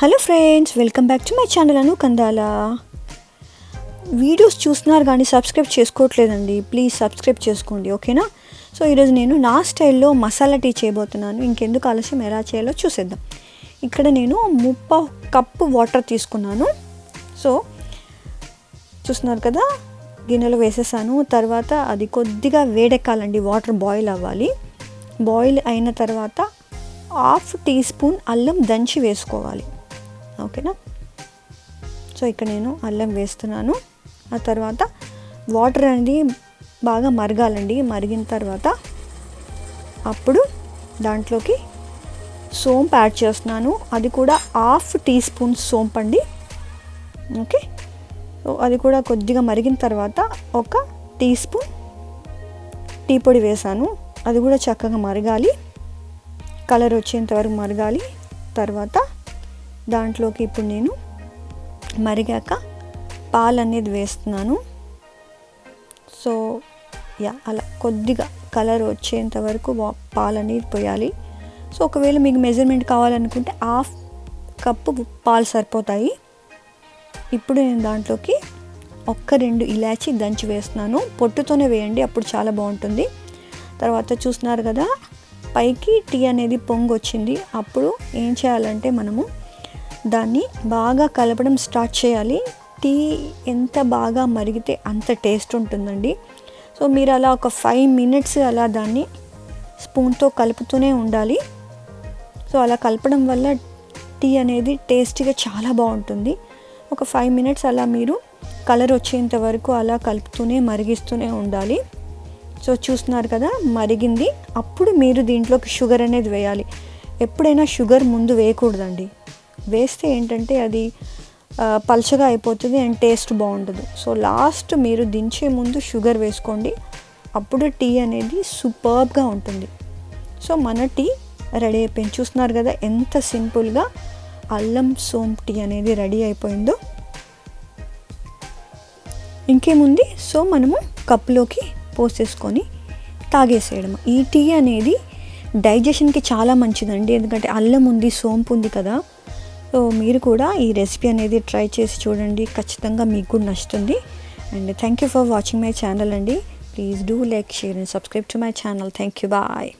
Hello friends welcome back to my channel Anu Kandala. Videos చూస్తున్నారు కానీ subscribe చేసుకోవట్లేదండి. Please subscribe చేసుకోండి ఓకేనా? So ఈరోజు నేను నా స్టైల్లో మసాలా టీ చేయబోతున్నాను. ఇంకెందుకు ఆలస్యం ఎలా చేయాలో చూసేద్దాం. ఇక్కడ నేను ముప్ప కప్పు వాటర్ తీసుకున్నాను. సో చూస్తున్నారు కదా గిన్నెలో వేసేసాను. తర్వాత అది కొద్దిగా వేడెక్కాలండి వాటర్ బాయిల్ అవ్వాలి. బాయిల్ అయిన తర్వాత హాఫ్ టీ స్పూన్ అల్లం దంచి వేసుకోవాలి. ఓకేనా? సో ఇక్కడ నేను అల్లం వేస్తున్నాను. ఆ తర్వాత వాటర్ అనేది బాగా మరగాలండి. మరిగిన తర్వాత అప్పుడు దాంట్లోకి సోంపు యాడ్ చేస్తున్నాను. అది కూడా హాఫ్ టీ స్పూన్ సోంపు అండి. ఓకే? సో అది కూడా కొద్దిగా మరిగిన తర్వాత ఒక టీ స్పూన్ టీ పొడి వేసాను. అది కూడా చక్కగా మరగాలి. కలర్ వచ్చేంత వరకు మరగాలి. తర్వాత దాంట్లోకి ఇప్పుడు నేను మరిగాక పాలు అనేది వేస్తున్నాను. సో యా అలా కొద్దిగా కలర్ వచ్చేంత వరకు వా- పాలు అనేది పోయాలి. సో ఒకవేళ మీకు మెజర్మెంట్ కావాలనుకుంటే హాఫ్ కప్పు పాలు సరిపోతాయి. ఇప్పుడు నేను దాంట్లోకి ఒక్క రెండు ఇలాచి దంచి వేస్తున్నాను. పొట్టుతోనే వేయండి అప్పుడు చాలా బాగుంటుంది. తర్వాత చూస్తున్నారు కదా పైకి టీ అనేది పొంగు వచ్చింది అప్పుడు ఏం చేయాలంటే మనము దాన్ని బాగా కలపడం స్టార్ట్ చేయాలి. టీ ఎంత బాగా మరిగితే అంత టేస్ట్ ఉంటుందండి. సో మీరు అలా ఒక ఫైవ్ మినిట్స్ అలా దాన్ని స్పూన్తో కలుపుతూనే ఉండాలి. సో అలా కలపడం వల్ల టీ అనేది టేస్టీగా చాలా బాగుంటుంది. ఒక ఫైవ్ మినిట్స్ అలా మీరు కలర్ వచ్చేంత వరకు అలా కలుపుతూనే మరిగిస్తూనే ఉండాలి. సో చూస్తున్నారు కదా మరిగింది. అప్పుడు మీరు దీంట్లోకి షుగర్ అనేది వేయాలి. ఎప్పుడైనా షుగర్ ముందు వేయకూడదండి. వేస్తే ఏంటంటే అది పలచగా పల్చగా అయిపోతుంది అండ్ టేస్ట్ బాగుండదు. సో లాస్ట్ మీరు దించే ముందు షుగర్ వేసుకోండి. అప్పుడు టీ అనేది సూపర్బ్గా ఉంటుంది. సో మన టీ రెడీ అయిపోయింది. చూస్తున్నారు కదా ఎంత సింపుల్గా అల్లం సోంపు టీ అనేది రెడీ అయిపోయిందో. ఇంకేముంది? సో మనము కప్లోకి పోసేసుకొని తాగేసేయడం ఈ టీ అనేది డైజెషన్కి చాలా మంచిదండి. ఎందుకంటే అల్లం ఉంది సోంపు ఉంది కదా. సో మీరు కూడా ఈ రెసిపీ అనేది ట్రై చేసి చూడండి. ఖచ్చితంగా మీకు కూడా నచ్చుతుంది. And thank you for watching my channel అండి. Please do like share and subscribe to my channel. Thank you. Bye.